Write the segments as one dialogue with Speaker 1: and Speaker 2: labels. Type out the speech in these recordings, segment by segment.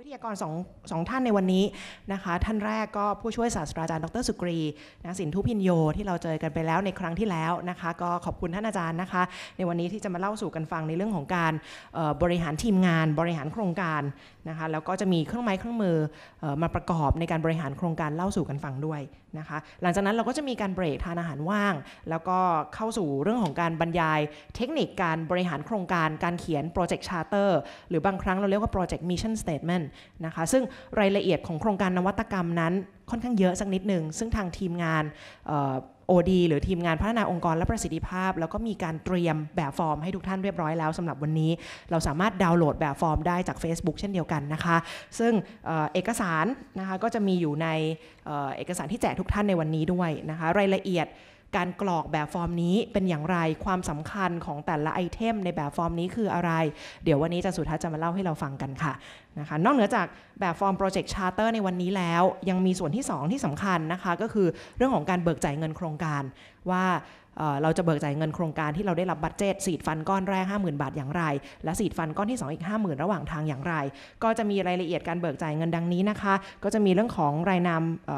Speaker 1: วิทยากรสองสองท่านในวันนี้นะคะท่านแรกก็ผู้ช่วยศาสตราจารย์ดรสุกรีนะสินทุพินโยที่เราเจอกันไปแล้วในครั้งที่แล้วนะคะก็ขอบคุณท่านอาจารย์นะคะ ในวันนี้ที่จะมาเล่าสู่กันฟังในเรื่องของการบริหารทีมงาน บริหารโครงการนะคะแล้วก็จะมีเครื่องไม้เครื่องมือออมาประกอบในการบริหารโครงการเล่าสู่กันฟังด้วยนะคะ หลังจากนั้นเราก็จะมีการเบรกทานอาหารว่าง แล้วก็เข้าสู่เรื่องของการบรรยาย เทคนิคการบริหารโครงการการเขียนโปรเจกต์ชาร์เตอร์หรือบางครั้งเราเรียกว่าโปรเจกต์มิชชั่นสเตทเมนต์นะคะ ซึ่งรายละเอียดของโครงการนวัตกรรมนั้นค่อนข้างเยอะสักนิดหนึ่งซึ่งทางทีมงาน โอดีหรือทีมงานพัฒนาองค์กรและประสิทธิภาพ แล้วก็มีการเตรียมแบบฟอร์มให้ทุกท่านเรียบร้อยแล้วสำหรับวันนี้ เราสามารถดาวน์โหลดแบบฟอร์มได้จาก Facebook เช่นเดียวกันนะคะ ซึ่งเอกสารนะคะก็จะมีอยู่ในเอกสารที่แจกทุกท่านในวันนี้ด้วยนะคะ รายละเอียด การกรอกแบบฟอร์มนี้เป็นอย่างไรความสำคัญของแต่ละไอเทมในแบบฟอร์มนี้คืออะไร เดี๋ยววันนี้อาจะสุทัศน์จะมาเล่าให้เราฟังกันค่ะนะคะนอกเหนือจากแบบฟอร์มโปรเจกต์ชาร์เตอร์ในวันนี้แล้ว ยังมีส่วนที่ 2 ที่สำคัญนะคะก็คือเรื่องของการเบิกจ่ายเงินโครงการว่าเราจะเบิกจ่ายเงินโครงการที่เราได้รับบัตเจตสีดฟันก้อนแรก 50,000 บาทอย่างไร และสีดฟันก้อนที่ 2 อีก 50,000 ระหว่างทางอย่างไร ก็จะมีรายละเอียดการเบิกจ่ายเงินดังนี้นะคะ ก็จะมีเรื่องของรายนามเ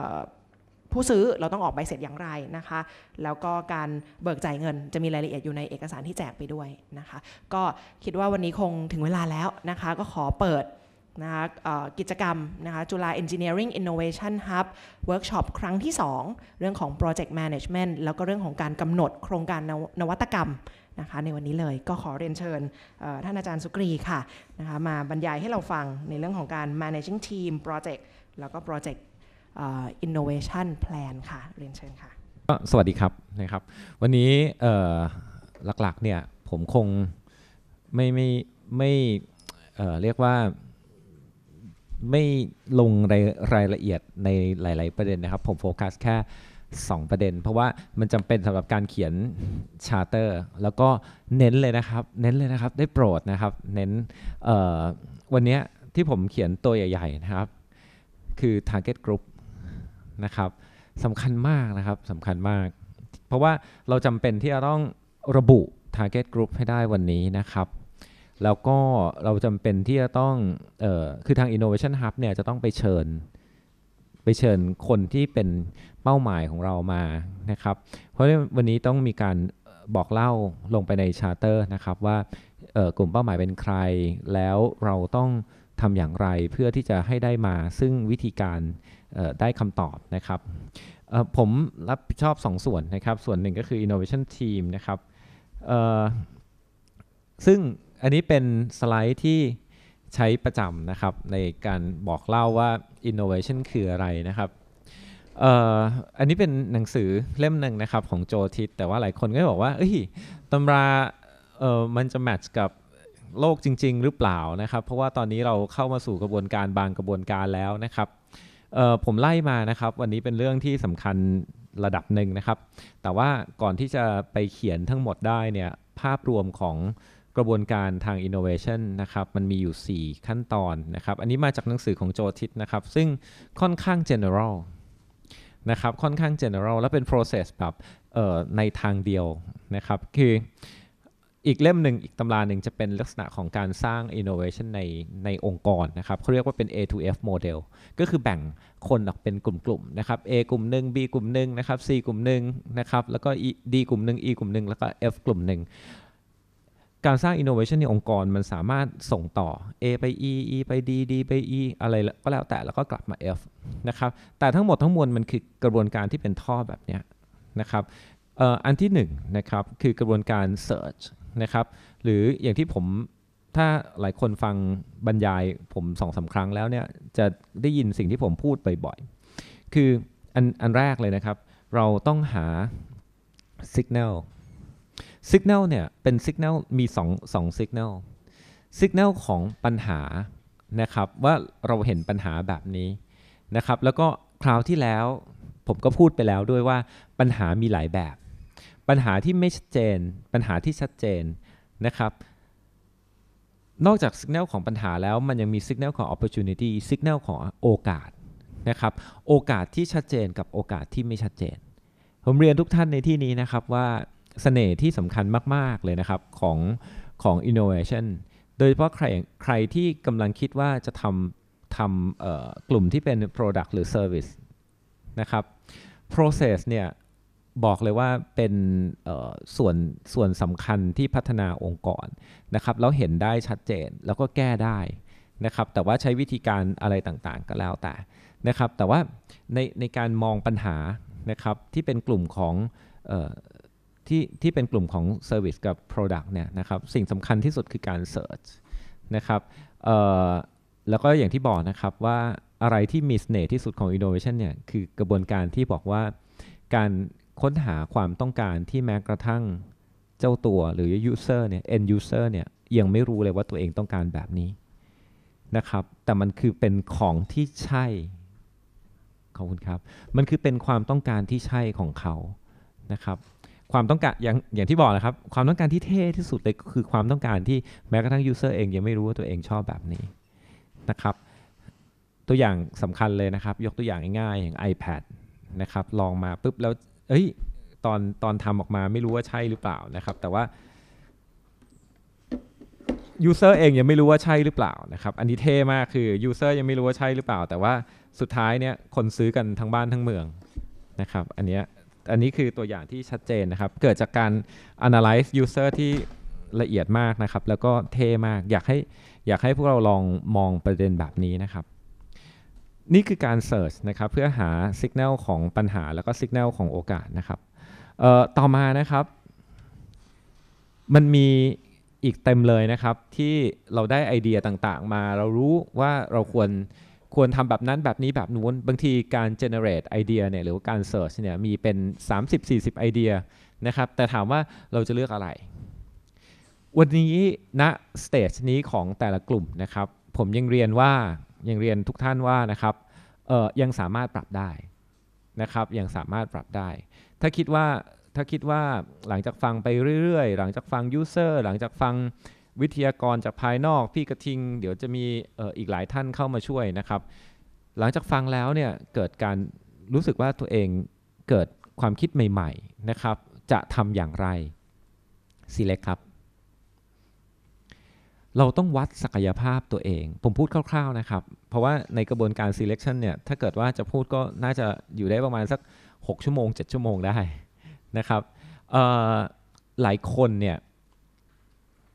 Speaker 1: ผู้ซื้อเราต้องออกใบเสร็จอย่างไรนะคะ แล้วก็การเบิกจ่ายเงินจะมีรายละเอียดอยู่ในเอกสารที่แจกไปด้วยนะคะ ก็คิดว่าวันนี้คงถึงเวลาแล้วนะคะ ก็ขอเปิดนะคะกิจกรรมนะคะจุฬา Engineering Innovation Hub Workshop ครั้งที่ 2 เรื่องของ Project Management แล้วก็เรื่องของการกำหนดโครงการนวนวัตกรรมนะคะในวันนี้เลยก็ขอเรียนเชิญท่านอาจารย์สุกรีค่ะนะคะมาบรรยายให้เราฟังในเรื่องของการ managing team project แล้วก็ project innovation plan ค่ะ เรียนเชิญค่ะ
Speaker 2: ก็สวัสดีครับนะครับ วันนี้หลักๆเนี่ยผมคงไม่ไม่ไม่เรียกว่าไม่ลงรายรายละเอียดในหลาย ๆ ประเด็นนะครับ ผมโฟกัสแค่ 2 ประเด็น เพราะว่ามันจำเป็นสำหรับการเขียนชาร์เตอร์ แล้วก็เน้นเลยนะครับ เน้นเลยนะครับ ได้โปรดนะครับ เน้นวันนี้ที่ผมเขียนตัวใหญ่ ๆ นะครับ คือ target group นะครับสำคัญมากนะครับสำคัญมาก เพราะว่าเราจำเป็นที่จะต้องระบุ target group ให้ได้วันนี้นะครับ แล้วก็เราจำเป็นที่จะต้องออคือทาง innovation hub เนี่ยจะต้องไปเชิญ ไปเชิญคนที่เป็นเป้าหมายของเรามานะครับ เพราะวันนี้ต้องมีการบอกเล่าลงไปในชาร์เตอร์นะครับว่ากลุ่มเป้าหมายเป็นใคร แล้วเราต้อง ทำอย่างไรเพื่อที่จะให้ได้มาซึ่งวิธีการได้คำตอบนะครับผมรับผิดชอบ 2 ส่วนนะครับ ส่วนหนึ่งก็คือ innovation team นะครับซึ่งอันนี้เป็นสไลด์ที่ใช้ประจำนะครับในการบอกเล่าว่า innovation คืออะไรนะครับอันนี้เป็นหนังสือเล่มหนึ่งนะครับของโจทิต แต่ว่าหลายคนก็บอกว่าเอ้ยตำราเอ่อมันจะแมทช์กับ โลกจริง ๆ หรือเปล่านะครับ เพราะว่าตอนนี้เราเข้ามาสู่กระบวนการบางกระบวนการแล้วนะครับผมไล่มานะครับ วันนี้เป็นเรื่องที่สำคัญระดับหนึ่งนะครับ แต่ว่าก่อนที่จะไปเขียนทั้งหมดได้เนี่ยภาพรวมของกระบวนการทาง innovation นะครับ มันมีอยู่ 4 ขั้นตอนนะครับ อันนี้มาจากหนังสือของโจทิตนะครับ ซึ่งค่อนข้าง general นะครับ ค่อนข้าง general และเป็น process แบบในทางเดียวนะครับ คือ อีกเล่มหนึ่งอีกตำราหนึ่งจะเป็นลักษณะของการสร้าง innovation ในในองค์กรนะครับเขาเรียกว่าเป็น A to F model ก็คือแบ่งคนออกเป็นกลุ่มๆนะครับ A กลุ่มหนึ่ง B กลุ่มหนึ่งนะครับ C กลุ่มหนึ่งนะครับแล้วก็ E D กลุ่มหนึ่ง E กลุ่มหนึ่งแล้วก็ F กลุ่มหนึ่งการสร้าง innovation ในองค์กรมันสามารถส่งต่อ A ไป E E ไป D D ไป E อะไรก็แล้วแต่แล้วก็กลับมา F นะครับแต่ทั้งหมดทั้งมวลมันคือกระบวนการที่เป็นท่อแบบนี้นะครับอันที่หนึ่งนะครับคือกระบวนการ search นะครับ หรืออย่างที่ผมถ้าหลายคนฟังบรรยายผมสองสาครั้งแล้วเนี่ยจะได้ยินสิ่งที่ผมพูดบ่อยๆ คืออันอันแรกเลยนะครับ เราต้องหา signal signal เนี่ยเป็น signal มี2 2 signal signal ของปัญหานะครับว่าเราเห็นปัญหาแบบนี้นะครับ แล้วก็คราวที่แล้วผมก็พูดไปแล้วด้วยว่าปัญหามีหลายแบบ ปัญหาที่ไม่ชัดเจน ปัญหาที่ชัดเจนนะครับ นอกจากสัญญาณของปัญหาแล้วมันยังมีสัญญาณของ opportunity สัญญาณของโอกาสนะครับโอกาสที่ชัดเจนกับโอกาสที่ไม่ชัดเจน ผมเรียนทุกท่านในที่นี้นะครับว่าเสน่ห์ที่สำคัญมาก ๆ เลยนะครับของของ innovation โดยเฉพาะใครใครที่กำลังคิดว่าจะทำทำกลุ่มที่เป็น Product หรือ Service นะครับ Process เนี่ย บอกเลยว่าเป็นส่วนส่วนสำคัญที่พัฒนาองค์กรนะครับแล้วเห็นได้ชัดเจนแล้วก็แก้ได้นะครับแต่ว่าใช้วิธีการอะไรต่างๆก็แล้วแต่นะครับแต่ว่าในในการมองปัญหานะครับที่เป็นกลุ่มของออที่ที่เป็นกลุ่มของ Service กับ Product เนี่ยนะครับสิ่งสำคัญที่สุดคือการ Search นะครับแล้วก็อย่างที่บอกนะครับว่าอะไรที่มีเสน่ห์ที่สุดของ Innovation เนี่ยคือกระบวนการที่บอกว่าการ ค้นหาความต้องการที่แม้กระทั่งเจ้าตัวหรือ user เนี่ย end user เนี่ยยังไม่รู้เลยว่าตัวเองต้องการแบบนี้นะครับ แต่มันคือเป็นของที่ใช่ขอบคุณครับ มันคือเป็นความต้องการที่ใช่ของเขานะครับ ความต้องการอย่างอย่างที่บอกนะครับ ความต้องการที่เท่ที่สุดเลยคือความต้องการที่แม้กระทั่ง user เองยังไม่รู้ว่าตัวเองชอบแบบนี้นะครับ ตัวอย่างสำคัญเลยนะครับ ยกตัวอย่างง่ายๆอย่าง iPad นะครับ ลองมาปุ๊บแล้ว เอ้ยตอนตอนทำออกมาไม่รู้ว่าใช่หรือเปล่านะครับ แต่ว่า user เองยังไม่รู้ว่าใช่หรือเปล่านะครับอันนี้เท่มากคือ user ยังไม่รู้ว่าใช่หรือเปล่า แต่ว่าสุดท้ายเนี่ยคนซื้อกันทั้งบ้านทั้งเมืองนะครับอันเนี้ยอันนี้คือตัวอย่างที่ชัดเจนนะครับ เกิดจากการ analyze user ที่ละเอียดมากนะครับ แล้วก็เท่มากอยากให้อยากให้พวกเราลองมองประเด็นแบบนี้นะครับ นี่คือการ search นะครับเพื่อหา signal ของปัญหาแล้วก็ signal ของโอกาสนะครับต่อมานะครับ มันมีอีกเต็มเลยนะครับที่เราได้ไอเดียต่างๆ มาเรารู้ว่าเราควรควรทำแบบนั้นแบบนี้แบบนู้นบางทีการ generate ไอเดียเนี่ยหรือว่าการ search เนี่ยมีเป็น 30-40 ไอเดียนะครับแต่ถามว่าเราจะเลือกอะไร วันนี้ณสเตจนี้ของแต่ละกลุ่มนะครับ ผมยังเรียนว่า ยังเรียนทุกท่านว่านะครับเอ่อยังสามารถปรับได้นะครับยังสามารถปรับได้ ถ้าคิดว่าถ้าคิดว่าหลังจากฟังไปเรื่อยๆ หลังจากฟัง user หลังจากฟังวิทยากรจากภายนอกพี่กระทิง เดี๋ยวจะมีเอออีกหลายท่านเข้ามาช่วยนะครับ หลังจากฟังแล้วเนี่ยเกิดการรู้สึกว่าตัวเองเกิดความคิดใหม่ ๆนะครับ จะทำอย่างไร select ครับ เราต้องวัดศักยภาพตัวเอง ผมพูดคร่าวๆนะครับ เพราะว่าในกระบวนการ selection เนี่ย ถ้าเกิดว่าจะพูดก็น่าจะอยู่ได้ประมาณสัก 6 ชั่วโมง 7 ชั่วโมงได้นะครับหลายคนเนี่ย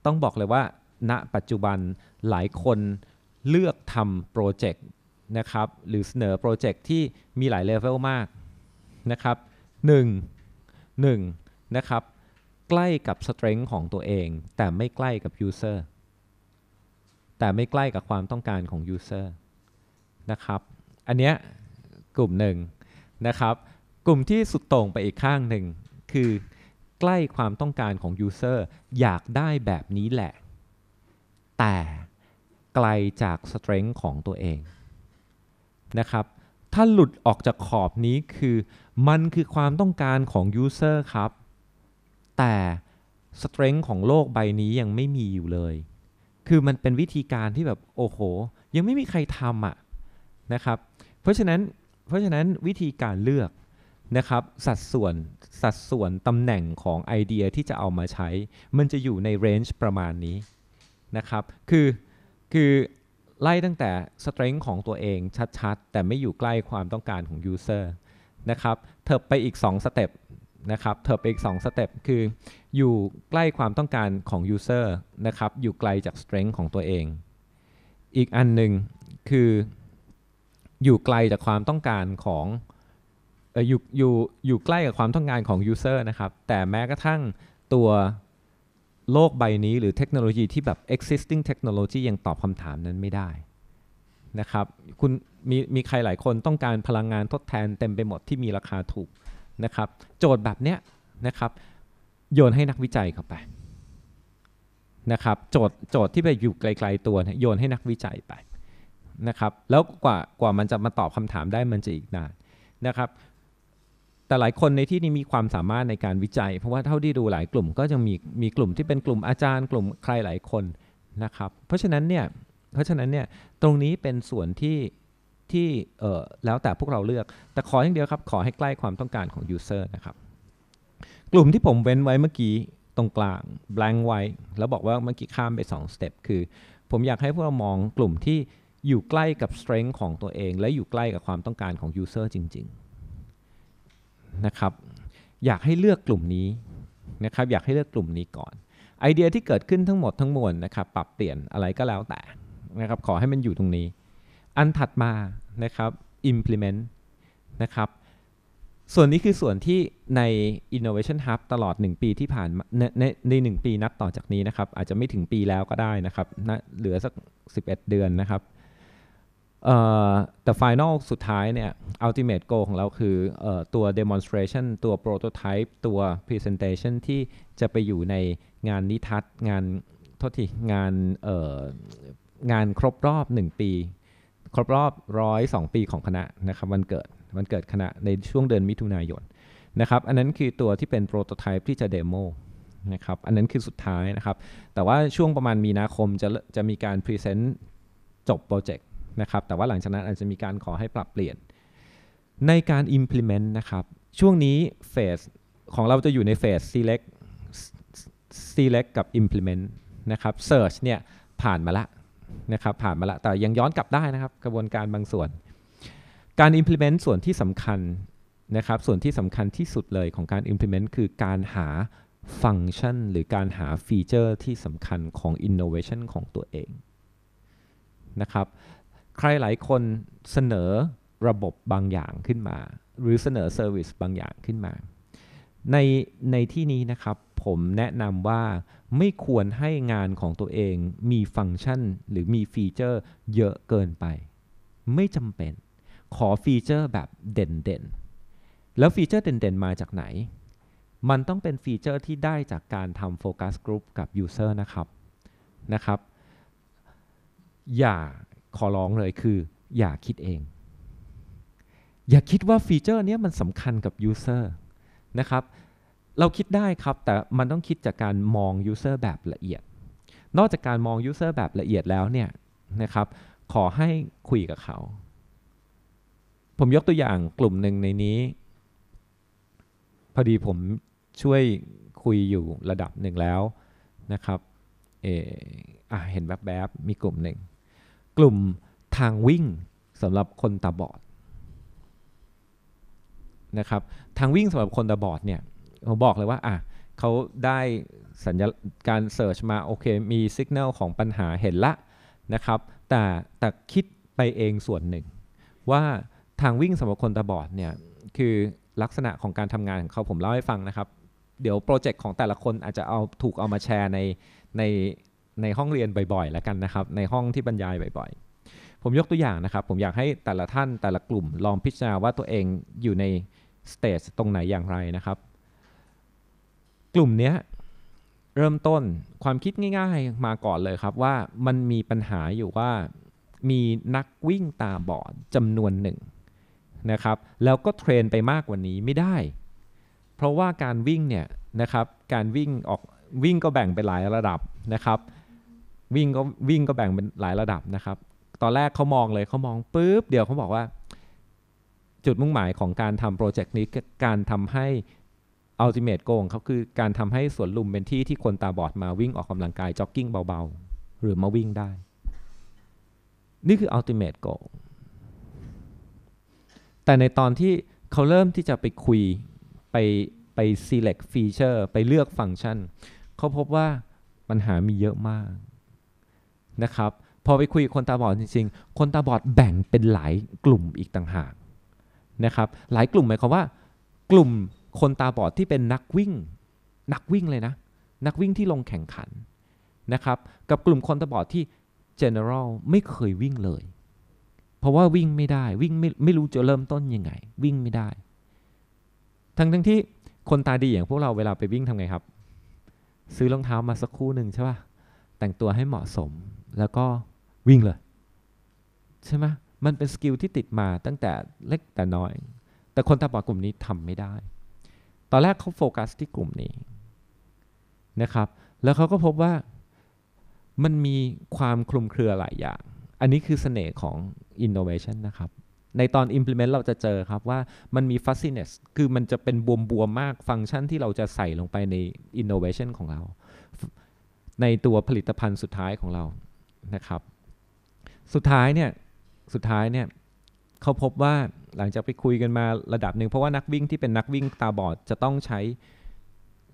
Speaker 2: ต้องบอกเลยว่า ณ ปัจจุบันหลายคนเลือกทำโปรเจกต์นะครับ หรือเสนอโปรเจกต์ที่มีหลายเลเวลมากนะครับหนึ่งหนึ่งนะครับ ใกล้กับ strength ของตัวเอง แต่ไม่ใกล้กับ user แต่ไม่ใกล้กับความต้องการของ user นะครับ อันเนี้ยกลุ่มหนึ่งนะครับ กลุ่มที่สุดโต่งไปอีกข้างหนึ่งคือใกล้ความต้องการของ user อยากได้แบบนี้แหละ แต่ไกลจาก strength ของตัวเองนะครับ ถ้าหลุดออกจากขอบนี้คือ มันคือความต้องการของ user ครับ แต่ strength ของโลกใบนี้ยังไม่มีอยู่เลย คือมันเป็นวิธีการที่แบบโอ้โห ยังไม่มีใครทำอะนะครับ เพราะฉะนั้นเพราะฉะนั้นวิธีการเลือกนะครับสัดส่วนสัดส่วนตำแหน่งของไอเดียที่จะเอามาใช้ มันจะอยู่ในเรนจ์ประมาณนี้นะครับ คือคือไล่ตั้งแต่ strength ของตัวเองชัดๆ แต่ไม่อยู่ใกล้ความต้องการของ user นะครับเถิบไปอีก2สเต็ปนะครับเถิบไปอีก2สเต็ปคือ อยู่ใกล้ความต้องการของ user นะครับ อยู่ไกลจาก strength ของตัวเอง อีกอันหนึ่งคืออยู่ไกลจากความต้องการของอออยู่อยู่อยู่ใกล้กับความต้องการของ user นะครับ แต่แม้กระทั่งตัวโลกใบนี้หรือเทคโนโลยีที่แบบ existing technology ยังตอบคำถามนั้นไม่ได้นะครับคุณมีมีใครหลายคนต้องการพลังงานทดแทนเต็มไปหมดที่มีราคาถูกนะครับ โจทย์แบบเนี้ยนะครับ โยนให้นักวิจัยเข้าไปนะครับโจทย์โจทย์ที่ไปอยู่ไกล ๆ ตัวเนี่ยโยนให้นักวิจัยไปนะครับแล้วกว่ากว่ามันจะมาตอบคำถามได้มันจะอีกนานนะครับแต่หลายคนในที่นี้มีความสามารถในการวิจัย เพราะว่าเท่าที่ดูหลายกลุ่มก็จะมีมีกลุ่มที่เป็นกลุ่มอาจารย์ กลุ่มใครหลายคนนะครับเพราะฉะนั้นเนี่ยเพราะฉะนั้นเนี่ยตรงนี้เป็นส่วนที่ที่เออแล้วแต่พวกเราเลือก แต่ขออย่างเดียวครับขอให้ใกล้ความต้องการของ user นะครับ กลุ่มที่ผมเว้นไว้เมื่อกี้ตรงกลาง blank ไว้ แล้วบอกว่าเมื่อกี้ข้ามไป2 step คือ ผมอยากให้พวกเรามองกลุ่มที่อยู่ใกล้กับ strength ของตัวเอง และอยู่ใกล้กับความต้องการของ user จริง ๆ นะครับ อยากให้เลือกกลุ่มนี้นะครับ อยากให้เลือกกลุ่มนี้ก่อน ไอเดียที่เกิดขึ้นทั้งหมดทั้งมวลนะครับ ปรับเปลี่ยนอะไรก็แล้วแต่นะครับ ขอให้มันอยู่ตรงนี้ อันถัดมานะครับ implement นะครับ ส่วนนี้คือส่วนที่ใน Innovation Hub ตลอด 1 ปีที่ผ่านในในใน1ปีนับต่อจากนี้นะครับ อาจจะไม่ถึงปีแล้วก็ได้นะครับนะเหลือสัก 11 เดือนนะครับแต่ final สุดท้ายเนี่ย ultimate goal ของเราคือออตัว demonstration ตัว prototype ตัว presentation ที่จะไปอยู่ในงานนิทัศงานโทษทีงานงานครบรอบ 1 ปี ครบรอบร้อยสองปีของคณะนะครับวันเกิดวันเกิดคณะในช่วงเดือนมิถุนายนนะครับ อันนั้นคือตัวที่เป็นโปรโตไทป์ที่จะเดโมนะครับ อันนั้นคือสุดท้ายนะครับ แต่ว่าช่วงประมาณมีนาคมจะจะมีการพรีเซนต์จบโปรเจกต์นะครับ แต่ว่าหลังจากนั้นอาจจะมีการขอให้ปรับเปลี่ยน ในการ implement นะครับ ช่วงนี้เฟสของเราจะอยู่ในเฟส select select กับ implement นะครับ search เนี่ยผ่านมาละนะครับผ่านมาละแต่ยังย้อนกลับได้นะครับ กระบวนการบางส่วน การ implement ส่วนที่สำคัญนะครับส่วนที่สำคัญที่สุดเลยของการ implement คือการหาฟังก์ชัน หรือการหาฟีเจอร์ที่สำคัญของ innovation ของตัวเองนะครับใครหลายคนเสนอระบบบางอย่างขึ้นมา หรือเสนอเซอร์วิสบางอย่างขึ้นมา ในในที่นี้นะครับผมแนะนำว่าไม่ควรให้งานของตัวเองมีฟังก์ชัน หรือมีฟีเจอร์เยอะเกินไป ไม่จำเป็น ขอฟีเจอร์แบบเด่นๆ แล้วฟีเจอร์เด่นๆ มาจากไหน มันต้องเป็นฟีเจอร์ที่ได้จากการทำโฟกัสกลุ่มกับยูเซอร์นะครับนะครับ อย่าขอร้องเลยคือ อย่าคิดเอง อย่าคิดว่าฟีเจอร์นี้มันสำคัญกับยูเซอร์นะครับ เราคิดได้ครับ แต่มันต้องคิดจากการมอง User แบบละเอียด นอกจากการมอง User แบบละเอียดแล้วเนี่ยนะครับ ขอให้คุยกับเขา ผมยกตัวอย่างกลุ่มหนึ่งในนี้ พอดีผมช่วยคุยอยู่ระดับหนึ่งแล้วนะครับเออเห็นแบบแบบมีกลุ่มหนึ่ง กลุ่มทางวิ่งสำหรับคนตาบอดนะครับทางวิ่งสำหรับคนตาบอดเนี่ยผมบอกเลยว่าอะเขาได้สัญญาการเสิร์ชมาโอเคมีสัญญาณของปัญหาเห็นละนะครับแต่แต่คิดไปเองส่วนหนึ่งว่า ทางวิ่งสำหรับคนตาบอดเนี่ยคือลักษณะของการทำงานของเขาผมเล่าให้ฟังนะครับ เดี๋ยวโปรเจกต์ของแต่ละคนอาจจะเอาถูกเอามาแชร์ในในในห้องเรียนบ่อยๆแล้วกันนะครับ ในห้องที่บรรยายบ่อยๆ ผมยกตัวอย่างนะครับ ผมอยากให้แต่ละท่านแต่ละกลุ่มลองพิจารณาว่าตัวเองอยู่ในสเตจตรงไหนอย่างไรนะครับ กลุ่มเนี้ยเริ่มต้นความคิดง่ายๆมาก่อนเลยครับว่ามันมีปัญหาอยู่ว่ามีนักวิ่งตาบอดจำนวนหนึ่ง นะครับแล้วก็เทรนไปมากกว่านี้ไม่ได้ เพราะว่าการวิ่งเนี่ยนะครับการวิ่งออกวิ่งก็แบ่งเป็นหลายระดับนะครับวิ่งก็วิ่งก็แบ่งเป็นหลายระดับนะครับ ตอนแรกเขามองเลยเขามองปุ๊บเดี๋ยวเขาบอกว่า จุดมุ่งหมายของการทำโปรเจกต์นี้การทำให้อัลติเมทโกงเขาคือการทำให้สวนลุมเป็นที่ที่คนตาบอดมาวิ่งออกกำลังกายจ็อกกิ้งเบาๆ หรือมาวิ่งได้ นี่คืออัลติเมทโก แต่ในตอนที่เขาเริ่มที่จะไปคุยไปไป select feature ไปเลือกฟังก์ชัน เขาพบว่าปัญหามีเยอะมากนะครับ พอไปคุยกับคนตาบอดจริงๆ คนตาบอดแบ่งเป็นหลายกลุ่มอีกต่างหากนะครับ หลายกลุ่มหมายความว่า กลุ่มคนตาบอดที่เป็นนักวิ่ง นักวิ่งเลยนะ นักวิ่งที่ลงแข่งขันนะครับ กับกลุ่มคนตาบอดที่ general ไม่เคยวิ่งเลย เพราะว่าวิ่งไม่ได้วิ่งไม่ไม่รู้จะเริ่มต้นยังไง วิ่งไม่ได้ ทั้งทั้งที่คนตาดีอย่างพวกเราเวลาไปวิ่งทำไงครับ ซื้อรองเท้ามาสักคู่หนึ่งใช่ป่ะแต่งตัวให้เหมาะสมแล้วก็วิ่งเลย ใช่ไหมมันเป็นสกิลที่ติดมาตั้งแต่เล็กแต่น้อย แต่คนตาบอดกลุ่มนี้ทำไม่ได้ ตอนแรกเขาโฟกัสที่กลุ่มนี้นะครับ แล้วเขาก็พบว่ามันมีความคลุมเครือหลายอย่าง อันนี้คือเสน่ห์ของ innovation นะครับ ในตอน implement เราจะเจอครับว่ามันมี fuzziness คือมันจะเป็นบวมๆมากฟังก์ชันที่เราจะใส่ลงไปใน innovation ของเรา ในตัวผลิตภัณฑ์สุดท้ายของเรานะครับ สุดท้ายเนี่ยสุดท้ายเนี่ยเขาพบว่าหลังจากไปคุยกันมาระดับหนึ่งเพราะว่านักวิ่งที่เป็นนักวิ่งตาบอดจะต้องใช้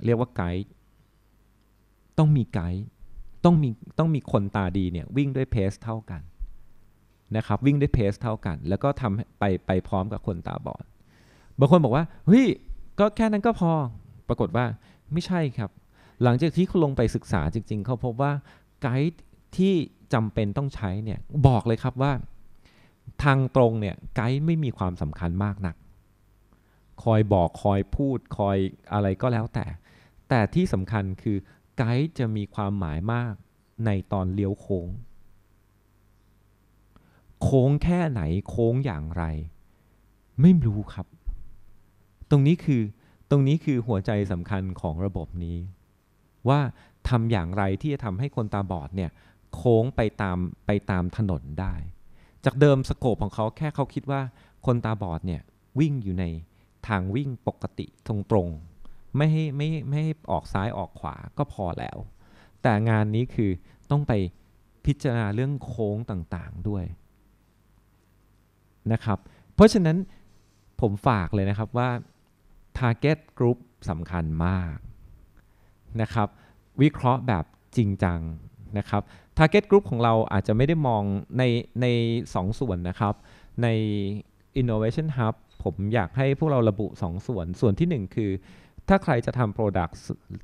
Speaker 2: เรียกว่าไกด์ต้องมีไกด์ต้องมีต้องมีคนตาดีเนี่ยวิ่งด้วยเพสเท่ากัน นะครับวิ่งด้วยเพสเท่ากัน แล้วก็ทำไปไปพร้อมกับคนตาบอด บางคนบอกว่าเฮ้ยก็แค่นั้นก็พอปรากฏว่าไม่ใช่ครับ หลังจากที่เขาลงไปศึกษาจริง ๆ เขาพบว่าไกด์ที่จำเป็นต้องใช้เนี่ยบอกเลยครับว่า ทางตรงเนี่ยไกด์ไม่มีความสำคัญมากนัก คอยบอกคอยพูดคอยอะไรก็แล้วแต่ แต่ที่สำคัญคือไกด์จะมีความหมายมากในตอนเลี้ยวโค้ง โค้งแค่ไหนโค้งอย่างไร ไม่รู้ครับ ตรงนี้คือตรงนี้คือหัวใจสำคัญของระบบนี้ ว่าทำอย่างไรที่จะทำให้คนตาบอดเนี่ยโค้งไปตามไปตามถนนได้ จากเดิมสโคปของเขาแค่เขาคิดว่าคนตาบอดเนี่ยวิ่งอยู่ในทางวิ่งปกติตรงๆไม่ให้ไม่ไม่ให้ออกซ้ายออกขวาก็พอแล้ว แต่งานนี้คือต้องไปพิจารณาเรื่องโค้งต่างๆด้วย นะครับ เพราะฉะนั้นผมฝากเลยนะครับว่า Target Group สำคัญมากนะครับ วิเคราะห์แบบจริงจังนะครับ Target Group ของเราอาจจะไม่ได้มองในในสองส่วนนะครับ ใน Innovation Hub ผมอยากให้พวกเราระบุ 2 ส่วน ส่วนทีหนึ่1 คือ ถ้าใครจะทำ Product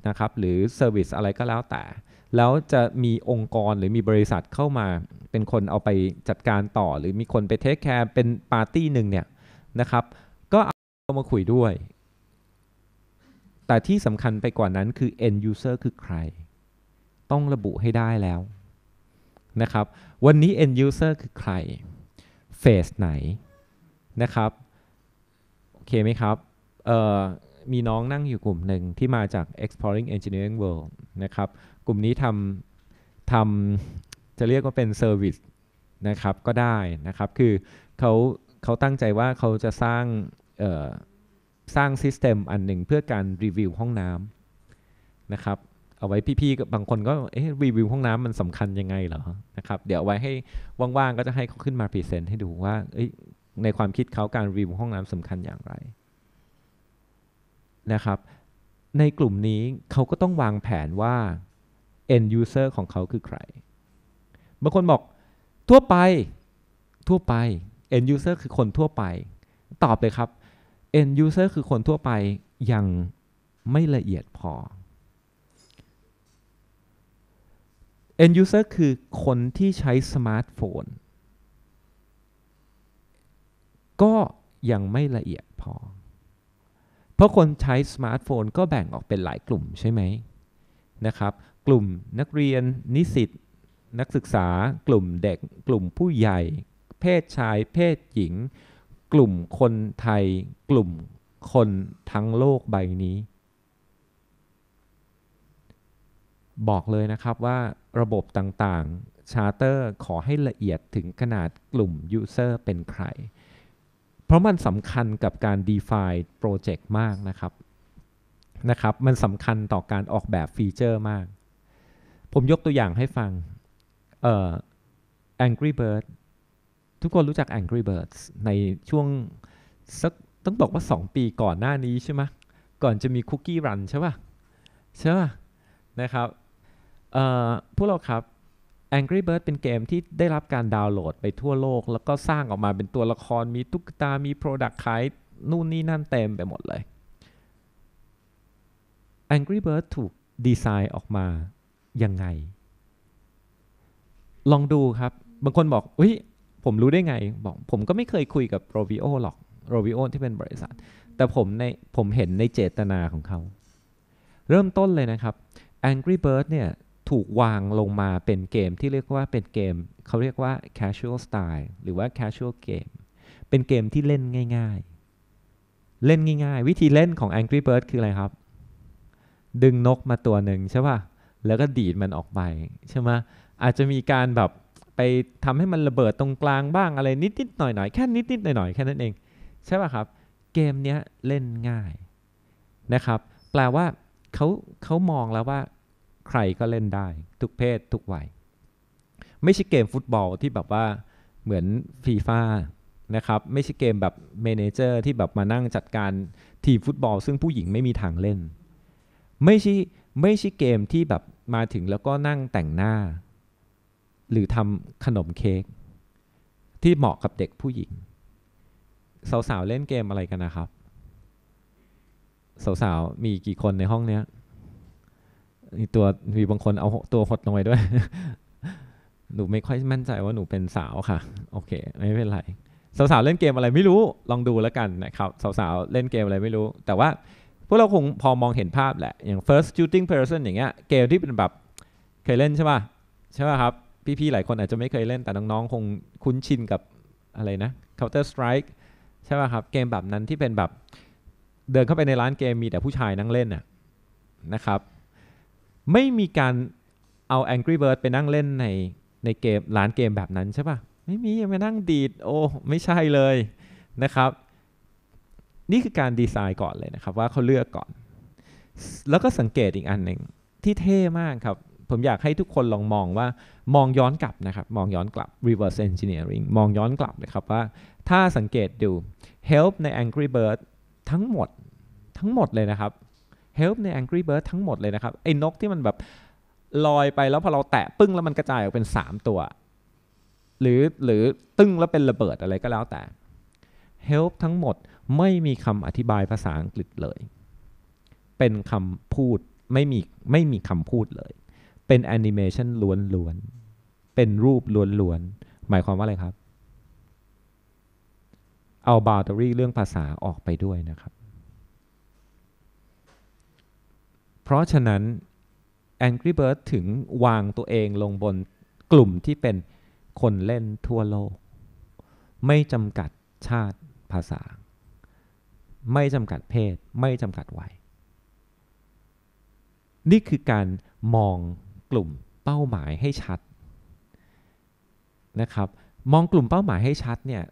Speaker 2: นะครับ หรือ Service อะไรก็แล้วแต่ แล้วจะมีองค์กรหรือมีบริษัทเข้ามา เป็นคนเอาไปจัดการต่อ หรือมีคนไปเทคแคร์เป็นปาร์ตี้หนึ่งเนี่ยนะครับ ก็เอามาคุยด้วย แต่ที่สำคัญไปกว่านั้นคือ end user คือใคร ต้องระบุให้ได้แล้วนะครับ วันนี้ end user คือใครเฟสไหนนะครับ โอเคไหมครับ มีน้องนั่งอยู่กลุ่มหนึ่งที่มาจาก exploring engineering world นะครับ กลุ่มนี้ทำทำจะเรียกว่าเป็น service นะครับก็ได้นะครับ คือเขาเขาตั้งใจว่าเขาจะสร้างสร้างซิสเต็มอันหนึ่งเพื่อการรีวิวห้องน้ำนะครับเอาไว้พี่ๆบางคนก็เอ๊ะรีวิวห้องน้ำมันสำคัญยังไงเหรอนะครับเดี๋ยวไว้ให้ว่างๆก็จะให้เขาขึ้นมาพรีเซนต์ให้ดูว่าในความคิดเขาการรีวิวห้องน้ำสำคัญอย่างไร นะครับ ในกลุ่มนี้เขาก็ต้องวางแผนว่า end user ของเขาคือใคร บางคนบอกทั่วไปทั่วไป end user คือคนทั่วไป ตอบเลยครับ end user คือคนทั่วไปยังไม่ละเอียดพอ end user คือคนที่ใช้สมาร์ทโฟน ก็ยังไม่ละเอียดพอ เพราะคนใช้สมาร์ทโฟนก็แบ่งออกเป็นหลายกลุ่มใช่ไหมนะครับกลุ่มนักเรียนนิสิตนักศึกษากลุ่มเด็ก กลุ่มผู้ใหญ่ เพศชาย เพศหญิง กลุ่มคนไทย กลุ่มคนทั้งโลกใบนี้ บอกเลยนะครับว่าระบบต่างๆชาร์เตอร์ขอให้ละเอียดถึงขนาดกลุ่มยูเซอร์เป็นใคร เพราะมันสำคัญกับการ define project มากนะครับนะครับ มันสำคัญต่อการออกแบบฟีเจอร์มาก ผมยกตัวอย่างให้ฟังเอ่อ Angry Bird ทุกคนรู้จัก Angry Birds ในช่วงสักต้องบอกว่า 2 ปีก่อนหน้านี้ใช่ไหมก่อนจะมีคุกกี้รันใช่ป่ะ ใช่ป่ะ นะครับพวกเราครับ Angry Birds เป็นเกมที่ได้รับการดาวน์โหลดไปทั่วโลก แล้วก็สร้างออกมาเป็นตัวละครมีตุ๊กตา มีโปรดักต์ขายนู่นนี่นั่นเต็มไปหมดเลย Angry Birds ถูกดีไซน์ออกมายังไง ลองดูครับ บางคนบอกเฮ้ยผมรู้ได้ไง บอกผมก็ไม่เคยคุยกับโรบิโอหรอกโรบิโอที่เป็นบริษัท แต่ผมในผมเห็นในเจตนาของเขา เริ่มต้นเลยนะครับ Angry Bird เนี่ย ถูกวางลงมาเป็นเกมที่เรียกว่าเป็นเกม เขาเรียกว่า casual style หรือว่า casual game เป็นเกมที่เล่นง่าย ๆ เล่นง่ายๆ วิธีเล่นของ Angry Bird คืออะไรครับ ดึงนกมาตัวหนึ่งใช่ป่ะ แล้วก็ดีดมันออกไปใช่ไหมอาจจะมีการแบบไปทำให้มันระเบิดตรงกลางบ้างอะไรนิดๆหน่อยๆ แค่นิดๆหน่อยๆ แค่นั้นเอง ใช่ป่ะครับ เกมเนี้ยเล่นง่ายนะครับ แปลว่าเขาเขามองแล้วว่า ใครก็เล่นได้ ทุกเพศทุกวัย ไม่ใช่เกมฟุตบอลที่แบบว่าเหมือนฟีฟ่านะครับไม่ใช่เกมแบบเมนเจอร์ที่แบบมานั่งจัดการทีมฟุตบอล ซึ่งผู้หญิงไม่มีทางเล่น ไม่ใช่ไม่ใช่เกมที่แบบมาถึงแล้วก็นั่งแต่งหน้า หรือทำขนมเค้กที่เหมาะกับเด็กผู้หญิง สาวๆเล่นเกมอะไรกันนะครับ สาวๆมีกี่คนในห้องเนี้ย มีตัวมีบางคนเอาตัวหดลงไปด้วย หนูไม่ค่อยมั่นใจว่าหนูเป็นสาวค่ะ โอเค ไม่เป็นไร สาวๆเล่นเกมอะไรไม่รู้ลองดูแล้วกันนะครับ สาวๆเล่นเกมอะไรไม่รู้ แต่ว่าพวกเราคงพอมองเห็นภาพแหละ อย่าง first shooting person อย่างเงี้ยเกมที่เป็นแบบเคยเล่นใช่ป่ะใช่ป่ะครับ พี่ๆหลายคนอาจจะไม่เคยเล่นแต่น้องๆคงคุ้นชินกับอะไรนะ counter strike ใช่ป่ะครับ เกมแบบนั้นที่เป็นแบบเดินเข้าไปในร้านเกมมีแต่ผู้ชายนั่งเล่นน่ะนะครับ ไม่มีการเอา Angry Bird ไปนั่งเล่นในในเกมร้านเกมแบบนั้นใช่ปะไม่มีมานั่งดีด โอ้ ไม่ใช่เลยนะครับ นี่คือการดีไซน์ก่อนเลยนะครับ ว่าเขาเลือกก่อน แล้วก็สังเกตอีกอันหนึ่งที่เท่มากครับ ผมอยากให้ทุกคนลองมองว่ามองย้อนกลับนะครับ มองย้อนกลับ reverse engineering มองย้อนกลับนะครับว่า ถ้าสังเกตดู help ใน Angry Bird ทั้งหมดทั้งหมดเลยนะครับ help ใน Angry Bird ทั้งหมดเลยนะครับ ไอ้นกที่มันแบบลอยไปแล้วพอเราแตะปึ้งแล้วมันกระจายออกเป็น 3 ตัว หรือหรือตึ้งแล้วเป็นระเบิดอะไรก็แล้วแต่ help ทั้งหมดไม่มีคำอธิบายภาษาอังกฤษเลย เป็นคำพูดไม่มีไม่มีคำพูดเลย เป็นแอนิเมชันล้วนๆ เป็นรูปล้วนๆ หมายความว่าอะไรครับ เอาบาร์เตอรี่เรื่องภาษาออกไปด้วยนะครับ เพ ราะฉะนั้น Angry Bird ถึงวางตัวเองลงบนกลุ่มที่เป็นคนเล่นทั่วโลก ไม่จำกัดชาติภาษา ไม่จำกัดเพศ ไม่จำกัดวัย นี่คือการมองกลุ่มเป้าหมายให้ชัดนะครับ มองกลุ่มเป้าหมายให้ชัดเนี่ย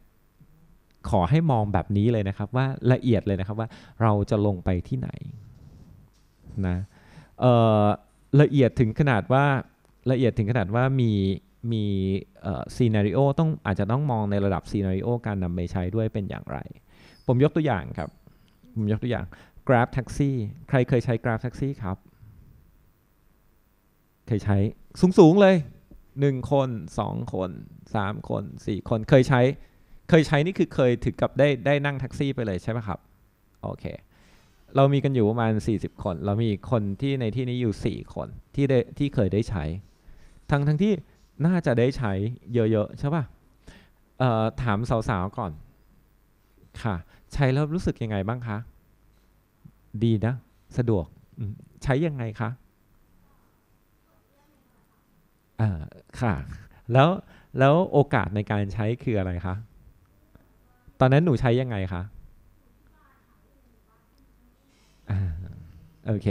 Speaker 2: ขอให้มองแบบนี้เลยนะครับว่าละเอียดเลยนะครับว่าเราจะลงไปที่ไหน นะละเอียดถึงขนาดว่าละเอียดถึงขนาดว่ามีมีซีนารีโอต้องอาจจะต้องมองในระดับซีนารีโอการนำไปใช้ด้วยเป็นอย่างไร ผมยกตัวอย่างครับ ผมยกตัวอย่าง Grab Taxi ใครเคยใช้ Grab Taxi ครับ เคยใช้สูงสูงเลยหนึ่งคนสองคนสามคนสี่คนเคยใช้ เคยใช้นี่คือเคยถึงกับได้ได้นั่งแท็กซี่ไปเลยใช่ไหมครับ โอเค เรามีกันอยู่ประมาณ 40 คน เรามีคนที่ในที่นี้อยู่ 4 คนที่ได้ที่เคยได้ใช้ ทั้งทั้งที่น่าจะได้ใช้เยอะๆใช่ป่ะถามสาวๆก่อน ค่ะ ใช้แล้วรู้สึกยังไงบ้างคะ ดีนะ สะดวกใช้ยังไงคะอ่าค่ะ แล้วแล้วโอกาสในการใช้คืออะไรคะ ตอนนั้นหนูใช้ยังไงคะ โอเค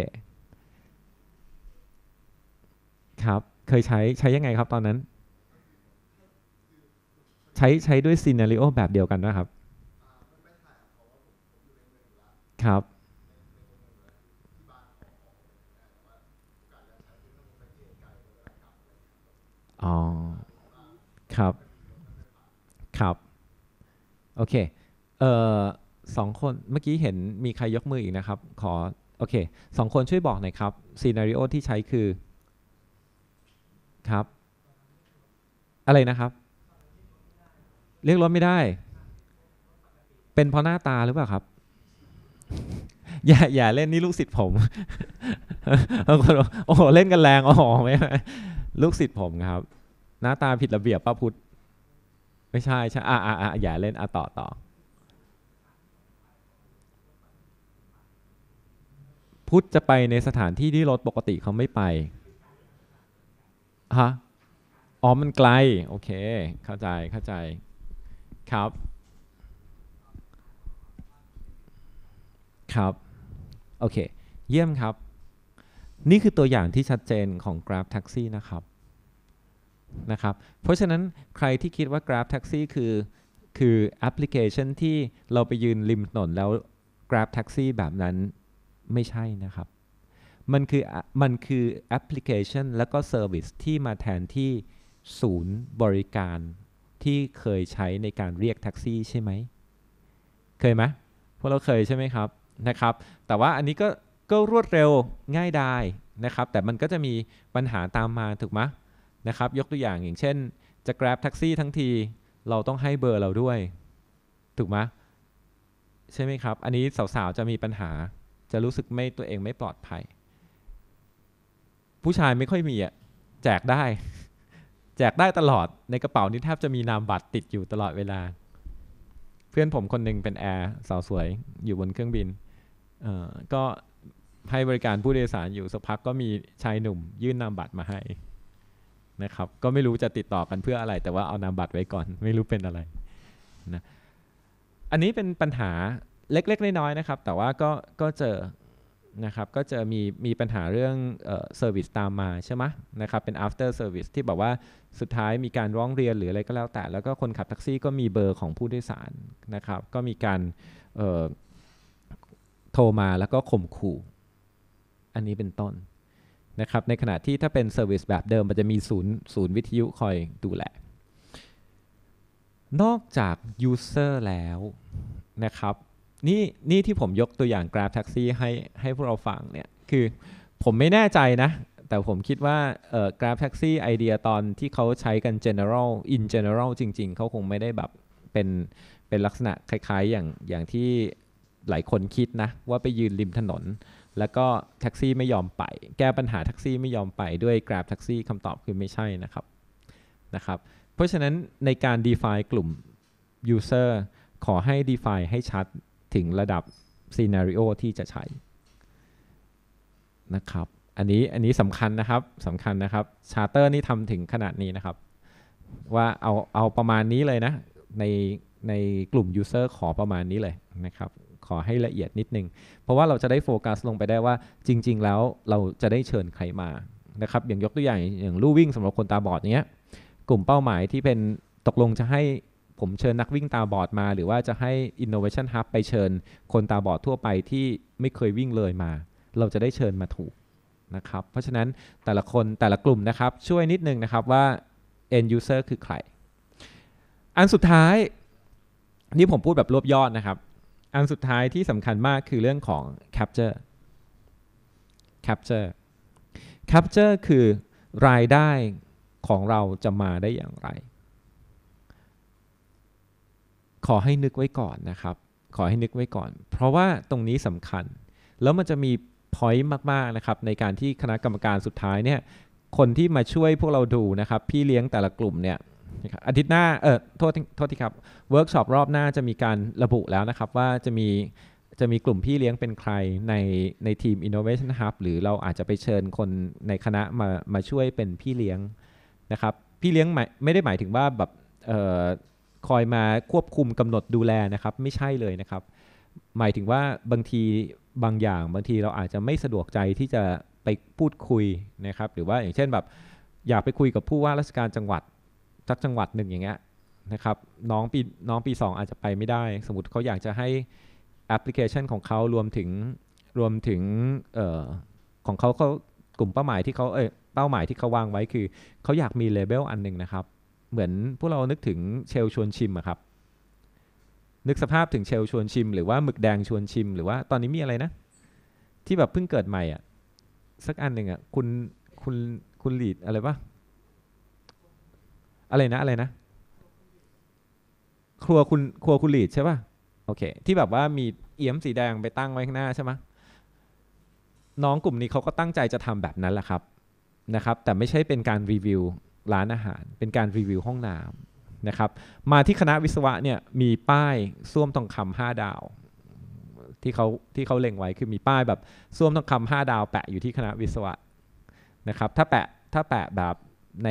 Speaker 2: ครับ เคยใช้ใช้ยังไงครับตอนนั้น ใช้ใช้ด้วยซีนารีโอแบบเดียวกันนะครับ ครับ อ๋อ ครับ ครับ โอเค เอ่อ สองคนเมื่อกี้เห็นมีใครยกมืออีกนะครับ ขอโอเคสองคนช่วยบอกหน่อยครับซีนารีโอที่ใช้คือครับ อะไรนะครับ เรียกรถไม่ได้ เป็นเพราะหน้าตาหรือเปล่าครับ อย่าอย่าเล่นนี่ลูกศิษย์ผมบางคนโอ้โหเล่นกันแรงอ๋อไม่ลูกศิษย์ผมครับ หน้าตาผิดระเบียบป้าพุทธไม่ใช่ใช่อ่าอ่าอย่าเล่นอะต่อต่อ พุทธจะไปในสถานที่ที่รถปกติเขาไม่ไปฮะอ๋อมันไกล โอเค เข้าใจเข้าใจครับ ครับ โอเค เยี่ยมครับ นี่คือตัวอย่างที่ชัดเจนของ Grab Taxi นะครับนะครับ เพราะฉะนั้นใครที่คิดว่า Grab Taxi คือคือแอปพลิเคชันที่เราไปยืนริมถนนแล้ว Grab Taxi แบบนั้น ไม่ใช่นะครับ มันคือมันคือแอปพลิเคชันแล้วก็เซอร์วิสที่มาแทนที่ศูนย์บริการที่เคยใช้ในการเรียกแท็กซี่ใช่ไหม เคยไหมพวกเราเคยใช่ไหมครับนะครับ แต่ว่าอันนี้ก็ก็รวดเร็วง่ายดายนะครับ แต่มันก็จะมีปัญหาตามมาถูกไหมนะครับ ยกตัวอย่างอย่างเช่น จะ grab แท็กซี่ทั้งที เราต้องให้เบอร์เราด้วย ถูกไหมใช่ไหมครับ อันนี้สาวๆจะมีปัญหา จะรู้สึกไม่ตัวเองไม่ปลอดภัย ผู้ชายไม่ค่อยมีอะแจกได้ แจกได้ตลอดในกระเป๋านี่แทบจะมีนามบัตรติดอยู่ตลอดเวลา เพื่อนผมคนหนึ่งเป็นแอร์สาวสวยอยู่บนเครื่องบินเอ่อก็ให้บริการผู้โดยสารอยู่สักพักก็มีชายหนุ่ม ยื่นนามบัตรมาให้นะครับก็ไม่รู้จะติดต่อกันเพื่ออะไร แต่ว่าเอานามบัตรไว้ก่อน ไม่รู้เป็นอะไรนะอันนี้เป็นปัญหา เล็กๆน้อยๆนะครับ แต่ว่าก็ก็เจอนะครับก็จะมีมีปัญหาเรื่องเซอร์วิสตามมาใช่ไหมนะครับเป็น after service ที่แบบว่าสุดท้ายมีการร้องเรียนหรืออะไรก็แล้วแต่ แล้วก็คนขับแท็กซี่ก็มีเบอร์ของผู้โดยสารนะครับ ก็มีการเอ่อโทรมาแล้วก็ข่มขู่ อันนี้เป็นต้นนะครับในขณะที่ถ้าเป็นเซอร์วิสแบบเดิม มันจะมีศูนย์ศูนย์วิทยุคอยดูแล นอกจาก user แล้วนะครับ นี่นี่ที่ผมยกตัวอย่าง Grab Taxi ให้ให้พวกเราฟังเนี่ยคือผมไม่แน่ใจนะ แต่ผมคิดว่าเอ่อ Grab Taxi ไอเดียตอนที่เขาใช้กัน general in general จริง ๆ เขาคงไม่ได้แบบเป็นเป็นลักษณะคล้ายๆ อย่างอย่างที่หลายคนคิดนะ ว่าไปยืนริมถนน แล้วก็แท็กซี่ไม่ยอมไป แก้ปัญหาแท็กซี่ไม่ยอมไปด้วย Grab Taxi คำตอบคือไม่ใช่นะครับนะครับ เพราะฉะนั้นในการ define กลุ่ม user ขอให้ define ให้ชัด ถึงระดับ scenario ที่จะใช้นะครับอันนี้อันนี้สำคัญนะครับสำคัญนะครับ charter นี่ทำถึงขนาดนี้นะครับ ว่าเอาเอาประมาณนี้เลยนะ ในในกลุ่ม user ขอประมาณนี้เลยนะครับ ขอให้ละเอียดนิดนึง เพราะว่าเราจะได้โฟกัสลงไปได้ว่าจริง ๆ แล้วเราจะได้เชิญใครมานะครับ อย่างยกตัวอย่างอย่างลู่วิ่งสำหรับคนตาบอดเนี้ย กลุ่มเป้าหมายที่เป็นตกลงจะให้ ผมเชิญนักวิ่งตาบอดมา หรือว่าจะให้ Innovation Hub ไปเชิญคนตาบอดทั่วไปที่ไม่เคยวิ่งเลยมา เราจะได้เชิญมาถูกนะครับ เพราะฉะนั้นแต่ละคนแต่ละกลุ่มนะครับ ช่วยนิดนึงนะครับว่า end user คือใคร อันสุดท้าย นี่ผมพูดแบบรวบยอดนะครับ อันสุดท้ายที่สำคัญมากคือเรื่องของ capture capture capture คือรายได้ของเราจะมาได้อย่างไร ขอให้นึกไว้ก่อนนะครับ ขอให้นึกไว้ก่อน เพราะว่าตรงนี้สำคัญ แล้วมันจะมี point มากๆนะครับในการที่คณะกรรมการสุดท้ายเนี่ยคนที่มาช่วยพวกเราดูนะครับ พี่เลี้ยงแต่ละกลุ่มเนี่ยอาทิตย์หน้าเออโทษโทษทีครับเวิร์กช็อปรอบหน้าจะมีการระบุแล้วนะครับ ว่าจะมีจะมีกลุ่มพี่เลี้ยงเป็นใครในในทีม Innovation Hub หรือเราอาจจะไปเชิญคนในคณะมามาช่วยเป็นพี่เลี้ยงนะครับ พี่เลี้ยงหมายไม่ได้หมายถึงว่าแบบเออ คอยมาควบคุมกำหนดดูแลนะครับ ไม่ใช่เลยนะครับ หมายถึงว่าบางทีบางอย่างบางทีเราอาจจะไม่สะดวกใจที่จะไปพูดคุยนะครับ หรือว่าอย่างเช่นแบบอยากไปคุยกับผู้ว่าราชการจังหวัดสักจังหวัดหนึ่งอย่างเงี้ยนะครับน้องปีน้องปี 2 อาจจะไปไม่ได้ สมมติเขาอยากจะให้แอปพลิเคชันของเขารวมถึงรวมถึงเอ่อของเขาเขากลุ่มเป้าหมายที่เขาเออเป้าหมายที่เขาวางไว้คือเขาอยากมีเลเบลอันหนึ่งนะครับ เหมือนพวกเรานึกถึงเชลชวนชิมอะครับ นึกสภาพถึงเชลชวนชิม หรือว่าหมึกแดงชวนชิม หรือว่าตอนนี้มีอะไรนะ ที่แบบเพิ่งเกิดใหม่อะสักอันหนึ่งอะคุณคุณคุณลีดอะไรปะอะไรนะอะไรนะ ครัวคุณครัวคุณลีดใช่ปะโอเค ที่แบบว่ามีเอี้ยมสีแดงไปตั้งไว้ข้างหน้าใช่ไหมน้องกลุ่มนี้เขาก็ตั้งใจจะทำแบบนั้นแหละครับนะครับ แต่ไม่ใช่เป็นการรีวิว ร้านอาหาร เป็นการรีวิวห้องน้ำนะครับ มาที่คณะวิศวะเนี่ยมีป้ายส้วมทองคำห้าดาว ที่เขาที่เขาเล็งไว้คือมีป้ายแบบส้วมทองคำห้าดาว แปะอยู่ที่คณะวิศวะนะครับ ถ้าแปะถ้าแปะแบบใน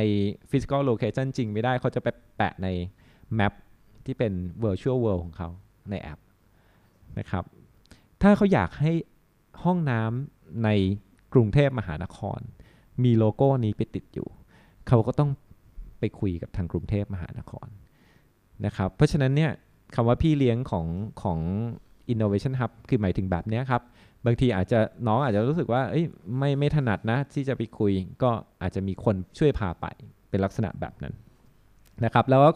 Speaker 2: physical location จริงไม่ได้เขาจะไปแปะในแมปที่เป็น virtual world ของเขาในแอปนะครับ ถ้าเขาอยากให้ห้องน้ำในกรุงเทพมหานคร มีโลโก้นี้ไปติดอยู่ เขาก็ต้องไปคุยกับทางกรุงเทพมหานครนะครับเพราะฉะนั้นเนี่ยคำว่าพี่เลี้ยงของของ innovation hub คือหมายถึงแบบนี้ครับ บางทีอาจจะน้องอาจจะรู้สึกว่าไม่ไม่ถนัดนะ ที่จะไปคุยก็อาจจะมีคนช่วยพาไปเป็นลักษณะแบบนั้นนะครับ แล้วก็